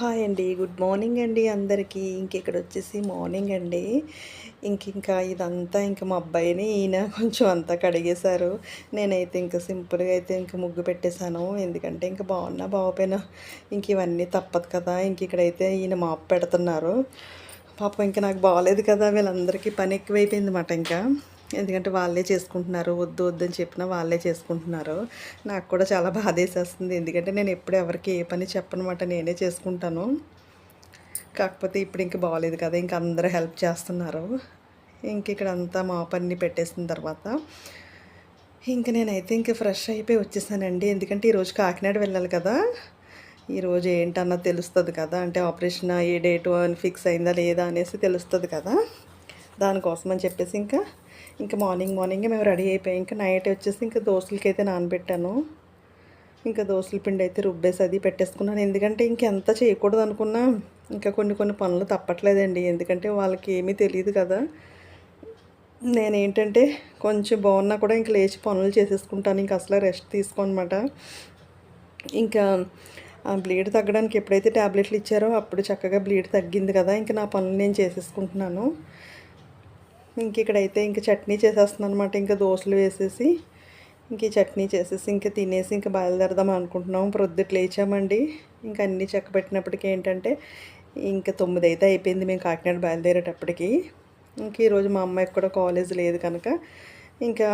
Hi అండి. Good morning అండి అందరికీ. ఇంక ఇక్కడ వచ్చేసి మార్నింగ్ అండి. ఇంక ఇంకా ఇదంతా ఇంకా మా అబ్బాయిని ఈయన కొంచెం అంతా కడిగేశారు. నేనైతే ఇంకా సింపుల్గా అయితే ఇంకా ముగ్గు పెట్టేశాను. ఎందుకంటే ఇంకా బాగున్నా బాగోపోయినా ఇంక ఇవన్నీ తప్పదు కదా. ఇంక ఇక్కడైతే ఈయన మాపు పెడుతున్నారు. పాపం ఇంకా నాకు బాగాలేదు కదా. వీళ్ళందరికీ పని ఎక్కువైపోయింది మాట ఇంకా. ఎందుకంటే వాళ్ళే చేసుకుంటున్నారు వద్దు వద్దని చెప్పినా వాళ్ళే చేసుకుంటున్నారు. నాకు కూడా చాలా బాధేసేస్తుంది. ఎందుకంటే నేను ఎప్పుడు ఎవరికి ఏ పని చెప్పనమాట నేనే చేసుకుంటాను. కాకపోతే ఇప్పుడు ఇంక బాగలేదు కదా ఇంక అందరూ హెల్ప్ చేస్తున్నారు. ఇంక ఇక్కడ అంతా మా పని పెట్టేసిన తర్వాత ఇంక నేనైతే ఇంక ఫ్రెష్ అయిపోయి వచ్చేసానండి. ఎందుకంటే ఈరోజు కాకినాడ వెళ్ళాలి కదా. ఈరోజు ఏంటన్నా తెలుస్తుంది కదా అంటే ఆపరేషన్ ఏ డేటు అని ఫిక్స్ అయిందా లేదా అనేసి తెలుస్తుంది కదా. దానికోసం అని చెప్పేసి ఇంకా ఇంకా మార్నింగ్ మార్నింగే మేము రెడీ అయిపోయాం. ఇంకా నైట్ వచ్చేసి ఇంకా దోశలకి అయితే నానబెట్టాను. ఇంకా దోశల పిండి అయితే రుబ్బేసి అది పెట్టేసుకున్నాను. ఎందుకంటే ఇంకెంత చేయకూడదు అనుకున్నా ఇంకా కొన్ని కొన్ని పనులు తప్పట్లేదండి. ఎందుకంటే వాళ్ళకి ఏమీ తెలియదు కదా. నేనేంటంటే కొంచెం బాగున్నా కూడా ఇంక లేచి పనులు చేసేసుకుంటాను. ఇంకా అసలు రెస్ట్ తీసుకోనమాట ఇంకా ఆ బ్లీడ్ తగ్గడానికి ఎప్పుడైతే ట్యాబ్లెట్లు ఇచ్చారో అప్పుడు చక్కగా బ్లీడ్ తగ్గింది కదా. ఇంకా నా పనులు నేను చేసేసుకుంటున్నాను. ఇంక ఇక్కడైతే ఇంక చట్నీ చేసేస్తున్నాను అనమాట ఇంకా దోశలు వేసేసి ఇంక ఈ చట్నీ చేసేసి ఇంకా తినేసి ఇంకా బయలుదేరదాం అనుకుంటున్నాం. ప్రొద్దుట్లు లేచామండి. ఇంకా అన్నీ చెక్క పెట్టినప్పటికీ ఏంటంటే ఇంకా తొమ్మిది అయితే అయిపోయింది. మేము కాకినాడ బయలుదేరేటప్పటికి. ఇంక ఈరోజు మా అమ్మాయికి కూడా కాలేజ్ లేదు కనుక ఇంకా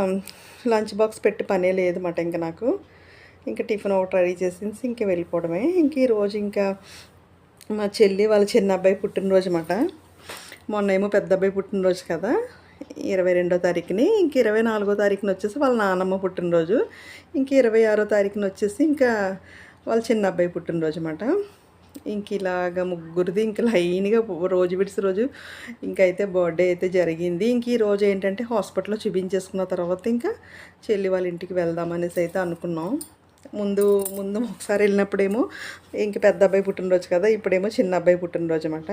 లంచ్ బాక్స్ పెట్టి పనే లేదన్నమాట ఇంకా నాకు. ఇంకా టిఫిన్ ఒకటి రెడీ చేసేసి ఇంకా వెళ్ళిపోవడమే. ఇంక ఈరోజు ఇంకా మా చెల్లి వాళ్ళ చిన్న అబ్బాయి పుట్టినరోజు అన్నమాట. మొన్న ఏమో పెద్ద అబ్బాయి పుట్టినరోజు కదా. ఇరవై రెండో తారీఖుని. ఇంక ఇరవై నాలుగో తారీఖున వచ్చేసి వాళ్ళ నాన్నమ్మ పుట్టినరోజు. ఇంక ఇరవై ఆరో తారీఖున వచ్చేసి ఇంకా వాళ్ళ చిన్న అబ్బాయి పుట్టినరోజు అన్నమాట. ఇంక ఇలాగ ముగ్గురిది ఇంక లైన్గా రోజు విడిసి రోజు ఇంకైతే బర్త్డే అయితే జరిగింది. ఇంక ఈ రోజు ఏంటంటే హాస్పిటల్లో చూపించేసుకున్న తర్వాత ఇంకా చెల్లి వాళ్ళ ఇంటికి వెళ్దామనేసి అయితే అనుకున్నాం. ముందు ముందు ఒకసారి వెళ్ళినప్పుడేమో ఇంక పెద్ద అబ్బాయి పుట్టినరోజు కదా. ఇప్పుడేమో చిన్న అబ్బాయి పుట్టినరోజు అనమాట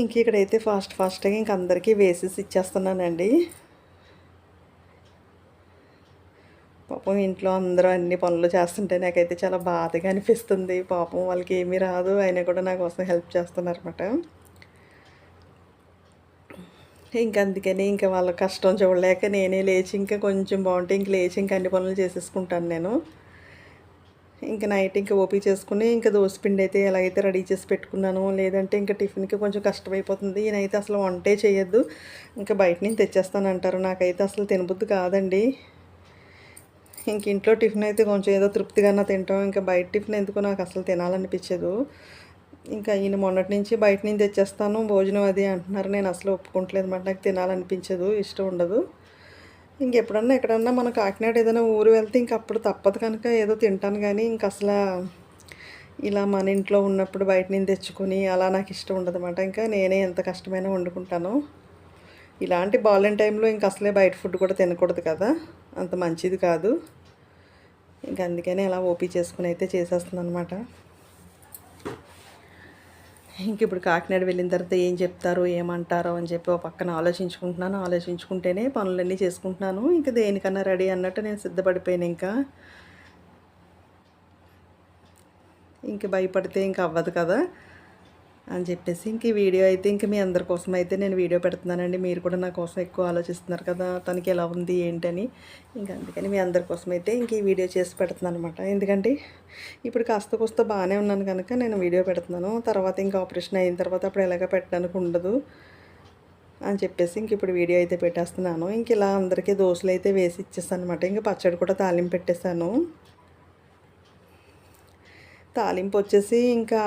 ఇంక ఇక్కడైతే ఫాస్ట్ ఫాస్ట్గా ఇంక అందరికీ వేసేసి ఇచ్చేస్తున్నానండి. పాపం ఇంట్లో అందరూ అన్ని పనులు చేస్తుంటే నాకైతే చాలా బాధగా అనిపిస్తుంది. పాపం వాళ్ళకి ఏమీ రాదు అయినా కూడా నా కోసం హెల్ప్ చేస్తున్నారన్నమాట. ఇంక అందుకని ఇంకా వాళ్ళ కష్టం చూడలేక నేనే లేచి ఇంకా కొంచెం బాగుంటే ఇంక లేచి ఇంక అన్ని పనులు చేసేసుకుంటాను నేను. ఇంకా నైట్ ఇంకా ఓపీ చేసుకుని ఇంకా పిండి అయితే ఎలాగైతే రెడీ చేసి పెట్టుకున్నాను లేదంటే ఇంకా టిఫిన్కి కొంచెం కష్టమైపోతుంది. ఈయనైతే అసలు వంటే చేయొద్దు. ఇంకా బయట నుంచి తెచ్చేస్తాను అంటారు నాకైతే అసలు తినబుద్ది కాదండి. ఇంక ఇంట్లో టిఫిన్ అయితే కొంచెం ఏదో తృప్తిగానే తింటాం. ఇంకా బయట టిఫిన్ ఎందుకు నాకు అసలు తినాలనిపించదు. ఇంకా ఈయన మొన్నటి నుంచి బయట నుంచి తెచ్చేస్తాను. భోజనం అది అంటున్నారు. నేను అసలు ఒప్పుకుంటలేదు మాట నాకు తినాలనిపించదు. ఇష్టం ఉండదు. ఇంకెప్పుడన్నా ఎక్కడన్నా మన కాకినాడ ఏదైనా ఊరు వెళ్తే ఇంక అప్పుడు తప్పదు కనుక ఏదో తింటాను కానీ ఇంక అసలు ఇలా మన ఇంట్లో ఉన్నప్పుడు బయట నుంచి తెచ్చుకొని అలా నాకు ఇష్టం ఉండదన్నమాట. ఇంకా నేనే ఎంత కష్టమైనా వండుకుంటాను. ఇలాంటి బాలెన్ టైంలో ఇంక అసలే బయట ఫుడ్ కూడా తినకూడదు కదా అంత మంచిది కాదు. ఇంక అందుకని అలా ఓపీ చేసుకుని అయితే చేసేస్తుంది అనమాట ఇంక ఇప్పుడు కాకినాడ వెళ్ళిన తర్వాత ఏం చెప్తారో ఏమంటారో అని చెప్పి ఒక పక్కన ఆలోచించుకుంటున్నాను. ఆలోచించుకుంటేనే పనులన్నీ చేసుకుంటున్నాను. ఇంకా దేనికన్నా రెడీ అన్నట్టు నేను సిద్ధపడిపోయాను ఇంకా. ఇంక భయపడితే ఇంక అవ్వదు కదా. అని చెప్పేసి ఇంక ఈ వీడియో అయితే ఇంక మీ అందరి కోసం అయితే నేను వీడియో పెడుతున్నానండి. మీరు కూడా నా కోసం ఎక్కువ ఆలోచిస్తున్నారు కదా తనకి ఎలా ఉంది ఏంటని. ఇంక అందుకని మీ అందరి కోసం అయితే ఇంక ఈ వీడియో చేసి పెడుతున్నాను అనమాట ఎందుకంటే ఇప్పుడు కాస్త కొస్త బాగానే ఉన్నాను కనుక నేను వీడియో పెడుతున్నాను. తర్వాత ఇంకా ఆపరేషన్ అయిన తర్వాత అప్పుడు ఎలాగ పెట్టడానికి ఉండదు అని చెప్పేసి ఇంక ఇప్పుడు వీడియో అయితే పెట్టేస్తున్నాను. ఇంక ఇలా అందరికీ దోశలు అయితే వేసి ఇచ్చేస్తాను అనమాట ఇంకా పచ్చడి కూడా తాలింపు పెట్టేశాను. తాలింపు వచ్చేసి ఇంకా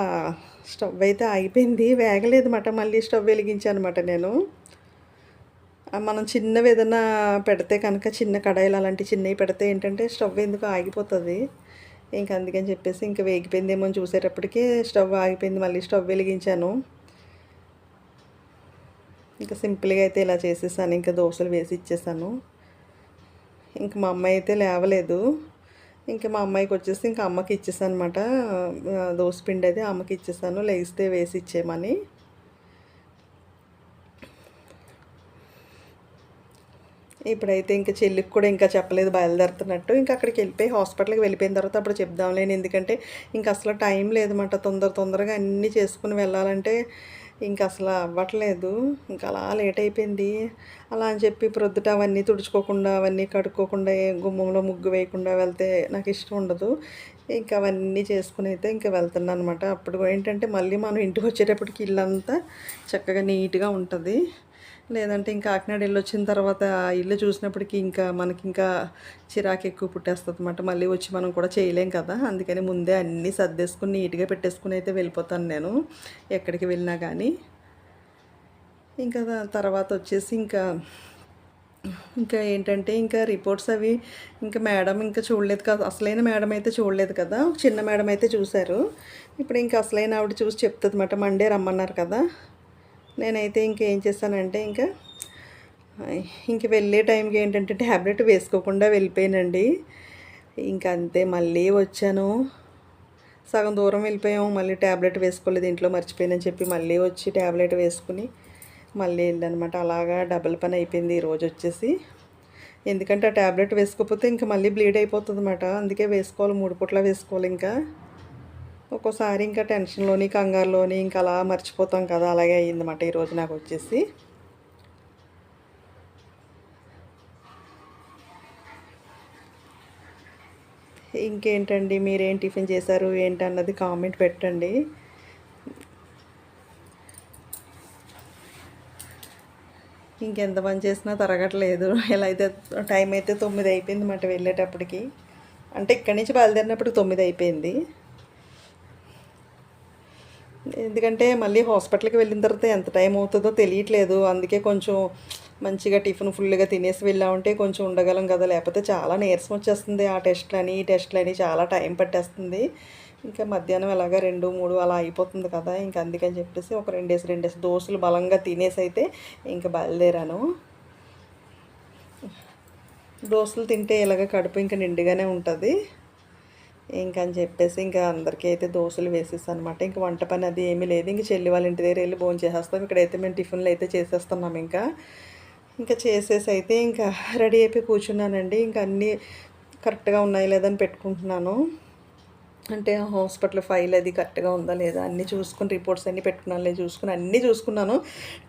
స్టవ్ అయితే ఆగిపోయింది. వేగలేదు అనమాట మళ్ళీ స్టవ్ వెలిగించాను అనమాట నేను. మనం చిన్నవి ఏదైనా పెడితే కనుక చిన్న కడాయిలు అలాంటి చిన్నవి పెడితే ఏంటంటే స్టవ్ ఎందుకు ఆగిపోతుంది? ఇంకా అందుకని చెప్పేసి ఇంకా వేగిపోయిందేమో అని చూసేటప్పటికి స్టవ్ ఆగిపోయింది. మళ్ళీ స్టవ్ వెలిగించాను. ఇంకా సింపుల్గా అయితే ఇలా చేసేసాను. ఇంకా దోశలు వేసి ఇచ్చేసాను. ఇంక మా అమ్మాయి అయితే లేవలేదు. ఇంకా మా అమ్మాయికి వచ్చేసి ఇంకా అమ్మకి ఇచ్చేసాను అనమాట పిండి అయితే అమ్మకి ఇచ్చేసాను. లేస్తే వేసి ఇచ్చేయమని. ఇప్పుడైతే ఇంకా చెల్లికి కూడా ఇంకా చెప్పలేదు బయలుదేరుతున్నట్టు. ఇంకా అక్కడికి వెళ్ళిపోయి హాస్పిటల్కి వెళ్ళిపోయిన తర్వాత అప్పుడు చెప్దాంలేని ఎందుకంటే ఇంకా అసలు టైం లేదన్నమాట. తొందర తొందరగా అన్నీ చేసుకుని వెళ్ళాలంటే ఇంకా అసలు అవ్వట్లేదు. ఇంకా అలా లేట్ అయిపోయింది. అలా అని చెప్పి ప్రొద్దుట అవన్నీ తుడుచుకోకుండా అవన్నీ కడుక్కోకుండా ఏ గుమ్మంలో ముగ్గు వేయకుండా వెళ్తే నాకు ఇష్టం ఉండదు. ఇంకా అవన్నీ చేసుకుని అయితే ఇంకా వెళ్తున్నాను అనమాట అప్పుడు ఏంటంటే మళ్ళీ మనం ఇంటికి వచ్చేటప్పటికి ఇల్లంతా చక్కగా నీట్గా ఉంటుంది. లేదంటే ఇంకా కాకినాడ ఇల్లు వచ్చిన తర్వాత ఆ ఇల్లు చూసినప్పటికీ ఇంకా మనకి ఇంకా చిరాకు ఎక్కువ పుట్టేస్తుంది అనమాట మళ్ళీ వచ్చి మనం కూడా చేయలేం కదా. అందుకని ముందే అన్నీ సర్దేసుకుని నీట్గా పెట్టేసుకుని అయితే వెళ్ళిపోతాను నేను ఎక్కడికి వెళ్ళినా కానీ ఇంకా తర్వాత వచ్చేసి ఇంకా ఇంకా ఏంటంటే ఇంకా రిపోర్ట్స్ అవి ఇంకా మేడం ఇంకా చూడలేదు కదా అసలైన మేడం అయితే చూడలేదు కదా. చిన్న మేడం అయితే చూశారు. ఇప్పుడు ఇంకా అసలైన ఆవిడ చూసి చెప్తుంది అనమాట మండే రమ్మన్నారు కదా. నేనైతే ఇంకేం చేశానంటే ఇంకా ఇంక వెళ్ళే టైంకి ఏంటంటే ట్యాబ్లెట్ వేసుకోకుండా వెళ్ళిపోయానండి. ఇంకా అంతే మళ్ళీ వచ్చాను. సగం దూరం వెళ్ళిపోయాము మళ్ళీ ట్యాబ్లెట్ వేసుకోలేదు ఇంట్లో మర్చిపోయానని చెప్పి మళ్ళీ వచ్చి ట్యాబ్లెట్ వేసుకుని మళ్ళీ వెళ్ళనమాట. అలాగా డబుల్ పని అయిపోయింది ఈరోజు వచ్చేసి. ఎందుకంటే ఆ ట్యాబ్లెట్ వేసుకోకపోతే ఇంకా మళ్ళీ బ్లీడ్ అయిపోతుంది అనమాట అందుకే వేసుకోవాలి మూడు పూట్ల వేసుకోవాలి ఇంకా. ఒక్కోసారి ఇంకా టెన్షన్లోని కంగారులోని ఇంకా అలా మర్చిపోతాం కదా అలాగే అయ్యిందన్నమాట ఈరోజు నాకు వచ్చేసి. ఇంకేంటండి మీరేం టిఫిన్ చేశారు ఏంటి అన్నది కామెంట్ పెట్టండి. ఇంకెంత పని చేసినా తరగట్లేదు. ఇలా అయితే టైం అయితే తొమ్మిది అయిపోయింది మాట వెళ్ళేటప్పటికి. అంటే ఇక్కడి నుంచి బయలుదేరినప్పుడు తొమ్మిది అయిపోయింది. ఎందుకంటే మళ్ళీ హాస్పిటల్కి వెళ్ళిన తర్వాత ఎంత టైం అవుతుందో తెలియట్లేదు. అందుకే కొంచెం మంచిగా టిఫిన్ ఫుల్గా తినేసి వెళ్ళామంటే కొంచెం ఉండగలం కదా. లేకపోతే చాలా నీరసం వచ్చేస్తుంది ఆ టెస్ట్లని ఈ టెస్ట్లని చాలా టైం పట్టేస్తుంది. ఇంకా మధ్యాహ్నం ఎలాగా రెండు మూడు అలా అయిపోతుంది కదా. ఇంకా అందుకని చెప్పేసి ఒక రెండేసి రెండేసి దోశలు బలంగా తినేసి అయితే ఇంకా బయలుదేరాను. దోశలు తింటే ఇలాగ కడుపు ఇంకా నిండుగానే ఉంటుంది. ఇంకా అని చెప్పేసి ఇంకా అందరికీ అయితే దోశలు వేసేస్తాను అనమాట ఇంకా వంట పని అది ఏమీ లేదు. ఇంక చెల్లి వాళ్ళ ఇంటి దగ్గర వెళ్ళి భోజనం చేసేస్తాం. ఇక్కడైతే మేము టిఫిన్లు అయితే చేసేస్తున్నాం ఇంకా. ఇంకా చేసేసి అయితే ఇంకా రెడీ అయిపోయి కూర్చున్నానండి. ఇంకా అన్నీ కరెక్ట్గా ఉన్నాయి లేదని పెట్టుకుంటున్నాను. అంటే హాస్పిటల్ ఫైల్ అది కరెక్ట్గా ఉందా లేదా అన్నీ చూసుకుని రిపోర్ట్స్ అన్నీ పెట్టుకున్నాను లేదు చూసుకుని అన్నీ చూసుకున్నాను.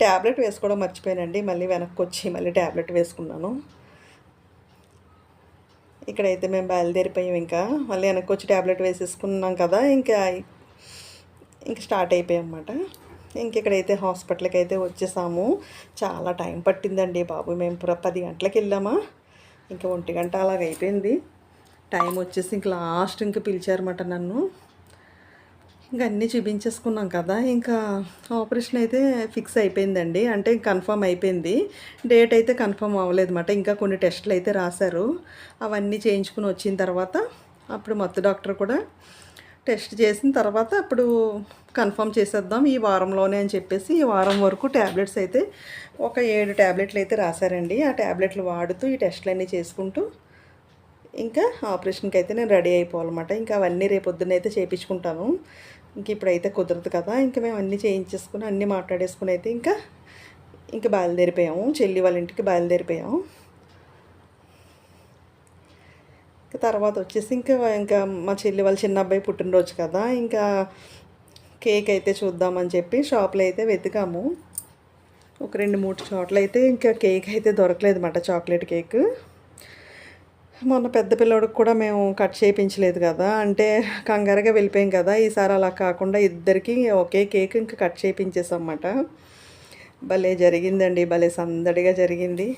ట్యాబ్లెట్ వేసుకోవడం మర్చిపోయానండి. మళ్ళీ వెనక్కి వచ్చి మళ్ళీ ట్యాబ్లెట్ వేసుకున్నాను. ఇక్కడైతే మేము బయలుదేరిపోయాం ఇంకా. మళ్ళీ వెనక్కి వచ్చి ట్యాబ్లెట్ వేసేసుకున్నాం కదా ఇంకా ఇంకా స్టార్ట్ అయిపోయాం అన్నమాట. ఇంక ఇక్కడైతే హాస్పిటల్కి అయితే వచ్చేసాము. చాలా టైం పట్టిందండి బాబు. మేము పది గంటలకు వెళ్ళామా? ఇంకా ఒంటి గంట అలాగైపోయింది టైం వచ్చేసి ఇంక లాస్ట్ ఇంకా పిలిచారన్నమాట నన్ను. ఇంకా అన్నీ చూపించేసుకున్నాం కదా. ఇంకా ఆపరేషన్ అయితే ఫిక్స్ అయిపోయిందండి. అంటే కన్ఫర్మ్ అయిపోయింది. డేట్ అయితే కన్ఫర్మ్ అవ్వలేదన్నమాట. ఇంకా కొన్ని టెస్టులు అయితే రాశారు. అవన్నీ చేయించుకుని వచ్చిన తర్వాత అప్పుడు మత్తు డాక్టర్ కూడా టెస్ట్ చేసిన తర్వాత అప్పుడు కన్ఫర్మ్ చేసేద్దాం ఈ వారంలోనే అని చెప్పేసి ఈ వారం వరకు ట్యాబ్లెట్స్ అయితే ఒక ఏడు ట్యాబ్లెట్లు అయితే రాశారండి. ఆ ట్యాబ్లెట్లు వాడుతూ ఈ టెస్ట్లన్నీ చేసుకుంటూ ఇంకా ఆపరేషన్కి అయితే నేను రెడీ అయిపోవాలన్నమాట. ఇంకా అవన్నీ రేపు పొద్దున్న అయితే చేయించుకుంటాను. ఇంక ఇప్పుడైతే కుదరదు కదా ఇంకా మేము అన్నీ చేయించేసుకుని అన్నీ మాట్లాడేసుకుని అయితే ఇంకా ఇంకా బయలుదేరిపోయాము. చెల్లి వాళ్ళ ఇంటికి బయలుదేరిపోయాము. ఇంకా తర్వాత వచ్చేసి ఇంకా ఇంకా మా చెల్లి వాళ్ళ చిన్న అబ్బాయి పుట్టినరోజు కదా ఇంకా కేక్ అయితే చూద్దామని చెప్పి షాప్లో అయితే వెతికాము. ఒక రెండు మూడు చోట్ల అయితే ఇంకా కేక్ అయితే దొరకలేదు అన్నమాట చాక్లెట్ కేక్. మొన్న పెద్ద పిల్లోడికి కూడా మేము కట్ చేయించలేదు కదా. అంటే కంగారుగా వెళ్ళిపోయాం కదా. ఈసారి అలా కాకుండా ఇద్దరికి ఒకే కేక్ ఇంకా కట్ చేయించేసాం అన్నమాట భలే జరిగిందండి. భలే సందడిగా జరిగింది.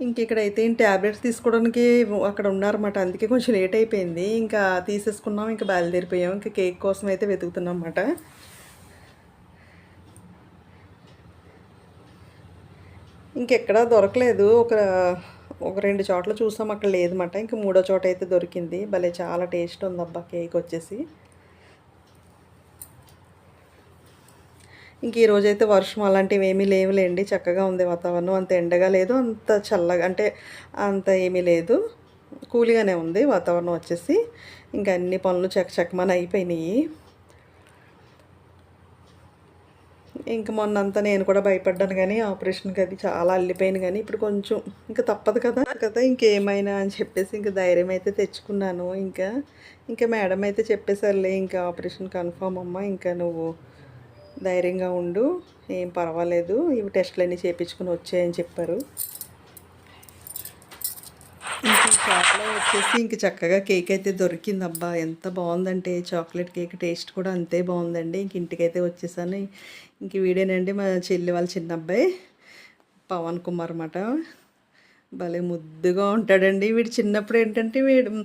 ఇంక ఇక్కడైతే ట్యాబ్లెట్స్ తీసుకోవడానికి అక్కడ ఉన్నారన్నమాట. అందుకే కొంచెం లేట్ అయిపోయింది. ఇంకా తీసేసుకున్నాం. ఇంకా బయలుదేరిపోయాం. ఇంకా కేక్ కోసం అయితే వెతుకుతున్నాం అన్నమాట. ఇంకెక్కడా దొరకలేదు. ఒక ఒక రెండు చోట్ల చూసాం అక్కడ లేదన్నమాట. ఇంక మూడో చోట అయితే దొరికింది. భలే చాలా టేస్ట్ ఉంది అబ్బా కేక్ వచ్చేసి. ఇంక ఈరోజైతే వర్షం అలాంటివి ఏమీ లేవులేండి. చక్కగా ఉంది వాతావరణం. అంత ఎండగా లేదు. అంత చల్లగా అంటే అంత ఏమీ లేదు. కూలిగానే ఉంది వాతావరణం వచ్చేసి. ఇంకా అన్ని పనులు చక్క చక్కమని అయిపోయినాయి. ఇంక మొన్నంతా నేను కూడా భయపడ్డాను కానీ ఆపరేషన్కి అది చాలా అల్లిపోయింది కానీ ఇప్పుడు కొంచెం ఇంకా తప్పదు కదా. కదా ఇంకేమైనా అని చెప్పేసి ఇంకా ధైర్యం అయితే తెచ్చుకున్నాను. ఇంకా ఇంకా మేడం అయితే చెప్పేసరిలే ఇంకా ఆపరేషన్ కన్ఫామ్ అమ్మ ఇంకా నువ్వు ధైర్యంగా ఉండు ఏం పర్వాలేదు ఇవి టెస్టులన్నీ చేయించుకుని వచ్చాయని చెప్పారు. షాప్లో వచ్చేసి ఇంక చక్కగా కేక్ అయితే దొరికింది అబ్బా ఎంత బాగుందంటే చాక్లెట్ కేక్ టేస్ట్ కూడా అంతే బాగుందండి. ఇంక ఇంటికైతే వచ్చేసాను. ఇంక వీడేనండి మా చెల్లి వాళ్ళ చిన్న అబ్బాయి పవన్ కుమార్ అన్నమాట. భలే ముద్దుగా ఉంటాడండి. వీడు చిన్నప్పుడు ఏంటంటే వీడు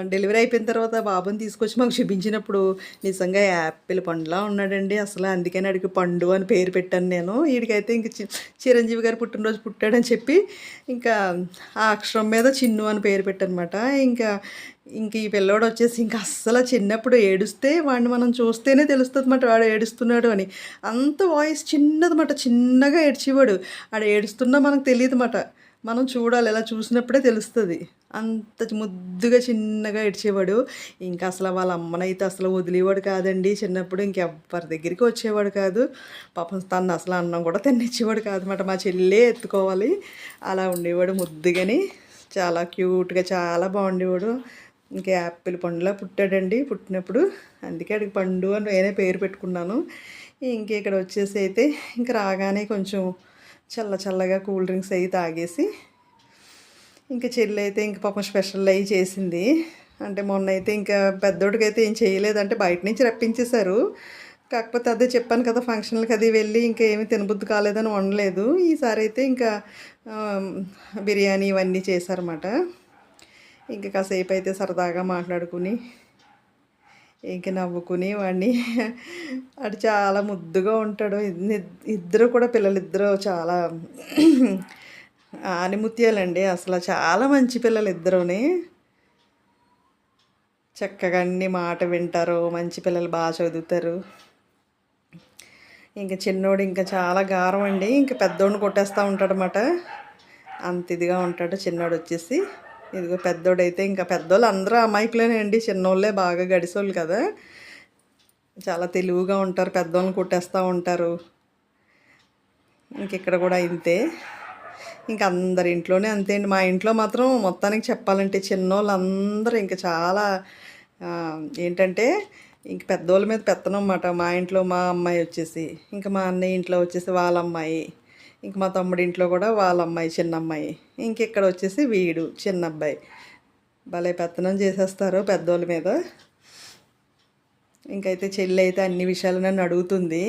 డెలివరీ అయిపోయిన తర్వాత బాబుని తీసుకొచ్చి మాకు చూపించినప్పుడు నిజంగా యాపిల్ పండులా ఉన్నాడండి. అసలు అందుకని అడిగి పండు అని పేరు పెట్టాను నేను. వీడికైతే ఇంక చి- చిరంజీవి గారు పుట్టినరోజు పుట్టాడని చెప్పి ఇంకా ఆ అక్షరం మీద చిన్ను అని పేరు పెట్టనమాట. ఇంకా ఇంక ఈ పిల్లోడు వచ్చేసి ఇంకా అస్సలు చిన్నప్పుడు ఏడుస్తే వాడిని మనం చూస్తేనే తెలుస్తుంది అనమాట వాడు ఏడుస్తున్నాడు అని. అంత వాయిస్ చిన్నదన్నమాట. చిన్నగా ఏడ్చేవాడు. ఆడు ఏడుస్తున్నా మనకు తెలియదు మాట మనం చూడాలి ఇలా చూసినప్పుడే తెలుస్తుంది. అంత ముద్దుగా చిన్నగా ఇడిచేవాడు ఇంకా అసలు వాళ్ళ అమ్మనైతే అసలు వదిలేవాడు కాదండి. చిన్నప్పుడు ఇంకెవ్వరి దగ్గరికి వచ్చేవాడు కాదు. పాపం తను అసలు అన్నం కూడా తినిచ్చేవాడు కాదన్నమాట మా చెల్లే ఎత్తుకోవాలి. అలా ఉండేవాడు ముద్దుగాని. చాలా క్యూట్గా చాలా బాగుండేవాడు. ఇంకా యాపిల్ పండులా పుట్టాడండి. పుట్టినప్పుడు అందుకే అడిగి పండు అని నేనే పేరు పెట్టుకున్నాను. ఇంక ఇక్కడ వచ్చేసి అయితే ఇంక రాగానే కొంచెం చల్ల చల్లగా కూల్ డ్రింక్స్ అవి తాగేసి ఇంకా చెల్లి అయితే ఇంక పాపం స్పెషల్ అవి చేసింది. అంటే మొన్న అయితే ఇంకా పెద్దోడికి అయితే ఏం చేయలేదంటే బయట నుంచి రప్పించేశారు. కాకపోతే అదే చెప్పాను కదా ఫంక్షన్లకి అది వెళ్ళి ఇంకా ఏమి తినబుద్ధి కాలేదని వండలేదు. ఈసారి అయితే ఇంకా బిర్యానీ ఇవన్నీ చేశారన్నమాట. ఇంకా కాసేపు అయితే సరదాగా మాట్లాడుకుని ఇంక నవ్వుకునేవాడిని. అటు చాలా ముద్దుగా ఉంటాడు. ఇద్దరు కూడా పిల్లలిద్దరూ చాలా ఆనిముత్యాలండి. అసలు చాలా మంచి పిల్లలు ఇద్దరుని చక్కగా అన్ని మాట వింటారు. మంచి పిల్లలు బాగా చదువుతారు. ఇంకా చిన్నోడు ఇంకా చాలా గారం అండి ఇంకా పెద్దోడిని కొట్టేస్తూ ఉంటాడనమాట అంత ఇదిగా ఉంటాడు చిన్నోడు వచ్చేసి ఇదిగో పెద్దోడైతే ఇంకా పెద్దోళ్ళు అందరూ అమాయకులేనే అండి చిన్నోళ్ళే బాగా గడిసోళ్ళు కదా. చాలా తెలివిగా ఉంటారు పెద్దోళ్ళని కొట్టేస్తూ ఉంటారు. ఇంకెక్కడ కూడా ఇంతే. ఇంక అందరి ఇంట్లోనే అంతే అండి. మా ఇంట్లో మాత్రం మొత్తానికి చెప్పాలంటే చిన్నోళ్ళందరూ ఇంకా చాలా ఏంటంటే ఇంక పెద్దోళ్ళ మీద పెత్తనం అన్నమాట. మా ఇంట్లో మా అమ్మాయి వచ్చేసి ఇంకా మా అన్నయ్య ఇంట్లో వచ్చేసి వాళ్ళ అమ్మాయి. ఇంక మా తమ్ముడి ఇంట్లో కూడా వాళ్ళ అమ్మాయి చిన్న అమ్మాయి ఇంక ఇక్కడ వచ్చేసి వీడు చిన్న అబ్బాయి భలే పెత్తనం చేసేస్తారు పెద్దోళ్ళ మీద. ఇంకైతే చెల్లి అయితే అన్ని విషయాలు నన్ను అడుగుతుంది.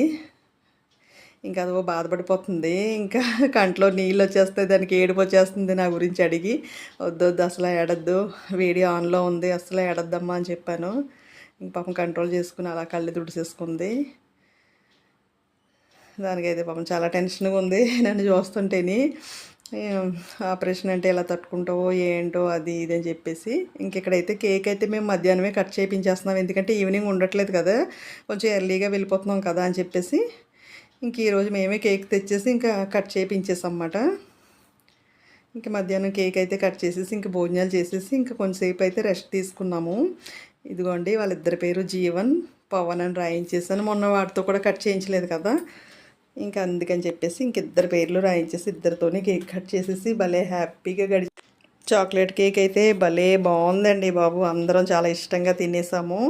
ఇంకా అదో బాధపడిపోతుంది. ఇంకా కంట్లో నీళ్ళు వచ్చేస్తాయి దానికి ఏడుపు వచ్చేస్తుంది నా గురించి అడిగి. వద్దు వద్దు అసలు ఏడద్దు. వీడియో ఆన్లో ఉంది అసలు ఏడద్దమ్మా అని చెప్పాను. ఇంక పాపం కంట్రోల్ చేసుకుని అలా కళ్ళు దుడిసేసుకుంది దానికైతే పాపం చాలా టెన్షన్గా ఉంది. నన్ను చూస్తుంటేని ఆపరేషన్ అంటే ఎలా తట్టుకుంటావో ఏంటో అది ఇది అని చెప్పేసి ఇంకెక్కడైతే కేక్ అయితే మేము మధ్యాహ్నమే కట్ చేయించేస్తున్నాం ఎందుకంటే ఈవినింగ్ ఉండట్లేదు కదా కొంచెం ఎర్లీగా వెళ్ళిపోతున్నాం కదా అని చెప్పేసి ఇంక ఈరోజు మేమే కేక్ తెచ్చేసి ఇంకా కట్ చేయించేసాం అన్నమాట ఇంక మధ్యాహ్నం కేక్ అయితే కట్ చేసేసి ఇంక భోజనాలు చేసేసి ఇంకా కొంచెంసేపు అయితే రెస్ట్ తీసుకున్నాము. ఇదిగోండి వాళ్ళిద్దరి పేరు జీవన్ పవన్ అని రాయించేసాను. మొన్న వాటితో కూడా కట్ చేయించలేదు కదా. ఇంకా అందుకని చెప్పేసి ఇంక ఇద్దరు పేర్లు రాయించేసి ఇద్దరితోనే కేక్ కట్ చేసేసి భలే హ్యాపీగా గడి చాక్లెట్ కేక్ అయితే భలే బాగుందండి బాబు. అందరం చాలా ఇష్టంగా తినేసాము.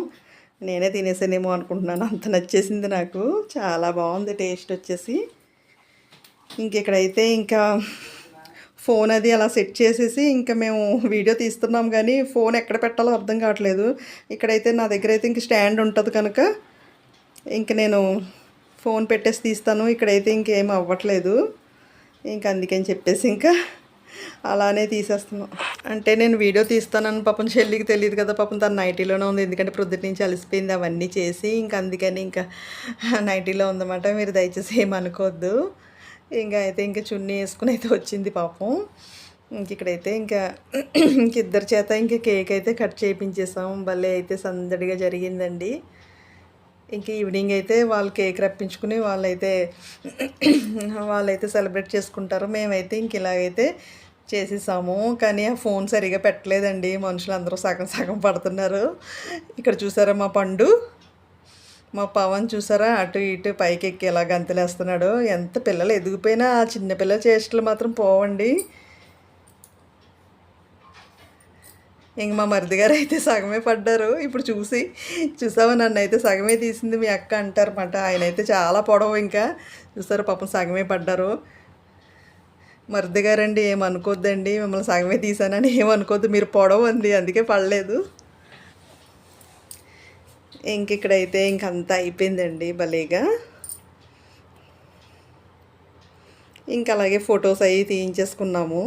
నేనే తినేసానేమో అనుకుంటున్నాను. అంత నచ్చేసింది నాకు. చాలా బాగుంది టేస్ట్ వచ్చేసి. ఇంక ఇక్కడైతే ఇంకా ఫోన్ అది అలా సెట్ చేసేసి ఇంకా మేము వీడియో తీస్తున్నాం కానీ ఫోన్ ఎక్కడ పెట్టాలో అర్థం కావట్లేదు. ఇక్కడైతే నా దగ్గర అయితే ఇంక స్టాండ్ ఉంటుంది కనుక ఇంక నేను ఫోన్ పెట్టేసి తీస్తాను. ఇక్కడైతే ఇంకేం అవ్వట్లేదు. ఇంక అందుకని చెప్పేసి ఇంకా అలానే తీసేస్తున్నాం. అంటే నేను వీడియో తీస్తానని పాపం చెల్లికి తెలియదు కదా పాపం తను నైటీలోనే ఉంది. ఎందుకంటే ప్రొద్దుటి నుంచి అలసిపోయింది అవన్నీ చేసి ఇంకా అందుకని ఇంకా నైటీలో ఉందన్నమాట. మీరు దయచేసి ఏమనుకోవద్దు ఇంకా అయితే ఇంకా చున్నీ వేసుకుని అయితే వచ్చింది పాపం. ఇంక ఇక్కడైతే ఇంకా ఇంక ఇద్దరి చేత ఇంకా కేక్ అయితే కట్ చేయించేసాం భలే అయితే సందడిగా జరిగిందండి. ఇంక ఈవినింగ్ అయితే వాళ్ళు కేక్ రప్పించుకుని వాళ్ళైతే వాళ్ళైతే సెలబ్రేట్ చేసుకుంటారు. మేమైతే ఇంక ఇలాగైతే చేసేసాము. కానీ ఆ ఫోన్ సరిగా పెట్టలేదండి. మనుషులు అందరూ సగం సగం పడుతున్నారు. ఇక్కడ చూసారా మా పండు? మా పవన్ చూసారా? అటు ఇటు పైకి ఎక్కి ఎలా గంతులేస్తున్నాడు. ఎంత పిల్లలు ఎదిగిపోయినా ఆ చిన్నపిల్లల చేష్టలు మాత్రం పోవండి. ఇంక మా మరిది గారు అయితే సగమే పడ్డారు. ఇప్పుడు చూసి చూసావా నన్ను అయితే సగమే తీసింది మీ అక్క అంటారన్నమాట. ఆయన అయితే చాలా పొడవు ఇంకా. చూసారు పాపం సగమే పడ్డారు. మరిది గారండి ఏమనుకోద్దండి మిమ్మల్ని సగమే తీసానని ఏమనుకోద్దు మీరు పొడవు అంది అందుకే పడలేదు. ఇంక ఇక్కడైతే ఇంకంతా అయిపోయిందండి భలేగా. ఇంకా అలాగే ఫొటోస్ అవి తీయించేసుకున్నాము.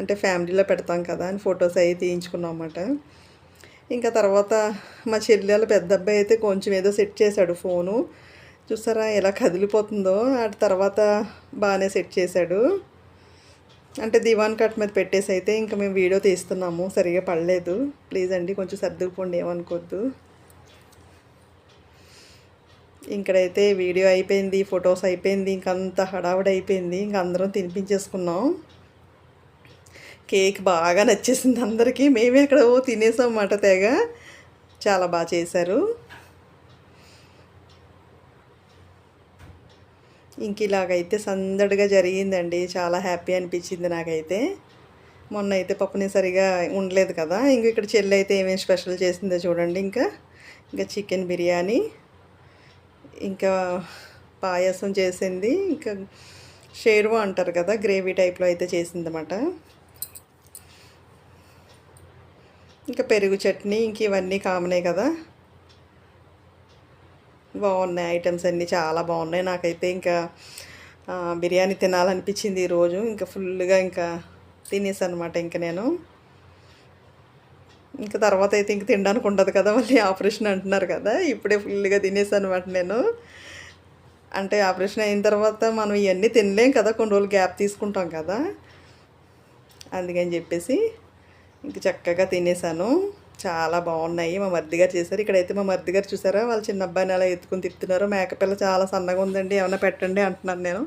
అంటే ఫ్యామిలీలో పెడతాం కదా అని ఫొటోస్ అవి తీయించుకున్నాం అన్నమాట. ఇంకా తర్వాత మా చెల్లెలు పెద్ద అబ్బాయి అయితే కొంచెం ఏదో సెట్ చేశాడు ఫోను. చూసారా ఎలా కదిలిపోతుందో. ఆ తర్వాత బాగానే సెట్ చేశాడు. అంటే దివాన్ కట్ మీద పెట్టేసి అయితే ఇంకా మేము వీడియో తీస్తున్నాము. సరిగా పడలేదు. ప్లీజ్ అండి కొంచెం సర్దుకుపోండి ఏమనుకోవద్దు ఇక్కడైతే వీడియో అయిపోయింది ఫొటోస్ అయిపోయింది ఇంకంత హడావుడి అయిపోయింది ఇంక అందరం తినిపించేసుకున్నాం. కేక్ బాగా నచ్చేసింది అందరికీ. మేమే అక్కడ ఓ తినేసాం అన్నమాట తెగ. చాలా బాగా చేశారు. ఇంక ఇలాగైతే సందడిగా జరిగిందండి. చాలా హ్యాపీ అనిపించింది నాకైతే. మొన్న అయితే పప్పుని సరిగా ఉండలేదు కదా. ఇంక ఇక్కడ చెల్లి అయితే ఏమేమి స్పెషల్ చేసిందో చూడండి ఇంకా. ఇంకా చికెన్ బిర్యానీ ఇంకా పాయసం చేసింది. ఇంకా షేర్వా అంటారు కదా గ్రేవీ టైప్లో అయితే చేసిందన్నమాట. ఇంకా పెరుగు చట్నీ ఇంక ఇవన్నీ కామనే కదా. బాగున్నాయి ఐటమ్స్ అన్నీ చాలా బాగున్నాయి. నాకైతే ఇంకా బిర్యానీ తినాలనిపించింది ఈరోజు ఇంకా ఫుల్గా ఇంకా తినేసాను అనమాట ఇంకా నేను. ఇంకా తర్వాత అయితే ఇంక తినడానికి ఉండదు కదా మళ్ళీ ఆపరేషన్ అంటున్నారు కదా. ఇప్పుడే ఫుల్గా తినేసాను అనమాట నేను. అంటే ఆపరేషన్ అయిన తర్వాత మనం ఇవన్నీ తినలేం కదా కొన్ని రోజులు గ్యాప్ తీసుకుంటాం కదా. అందుకని చెప్పేసి ఇంక చక్కగా తినేసాను. చాలా బాగున్నాయి. మా మర్దిగారు చేశారు. ఇక్కడైతే మా మర్దిగారు చూసారా? వాళ్ళ చిన్న అబ్బాయిని అలా ఎత్తుకుని తిప్పుతున్నారు మేకపిల్ల చాలా సన్నగా ఉందండి. ఏమైనా పెట్టండి అంటున్నాను నేను.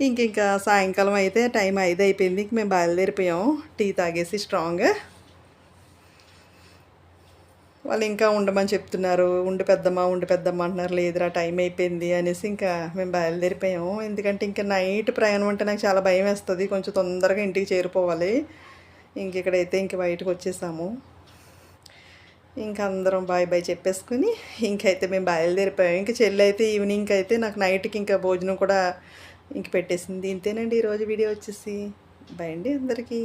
ఇంక ఇంకా సాయంకాలం అయితే టైం ఐదు అయిపోయింది. ఇంక మేము బయలుదేరిపోయాం. టీ తాగేసి స్ట్రాంగ్గా వాళ్ళు ఇంకా ఉండమని చెప్తున్నారు. ఉండి పెద్దమ్మ ఉండి పెద్దమ్మ అంటున్నారు. లేదురా టైం అయిపోయింది అనేసి ఇంకా మేము బయలుదేరిపోయాము ఎందుకంటే ఇంకా నైట్ ప్రయాణం అంటే నాకు చాలా భయం వేస్తుంది. కొంచెం తొందరగా ఇంటికి చేరిపోవాలి ఇంక ఇక్కడైతే ఇంక బయటకు వచ్చేసాము. ఇంకా అందరం బాయ్ బాయ్ చెప్పేసుకుని ఇంకైతే మేము బయలుదేరిపోయాం. ఇంకా చెల్లి అయితే ఈవినింగ్ అయితే నాకు నైట్కి ఇంకా భోజనం కూడా ఇంక పెట్టేసింది. ఇంతేనండి ఈరోజు వీడియో వచ్చేసి. బాయ్ అండి అందరికీ.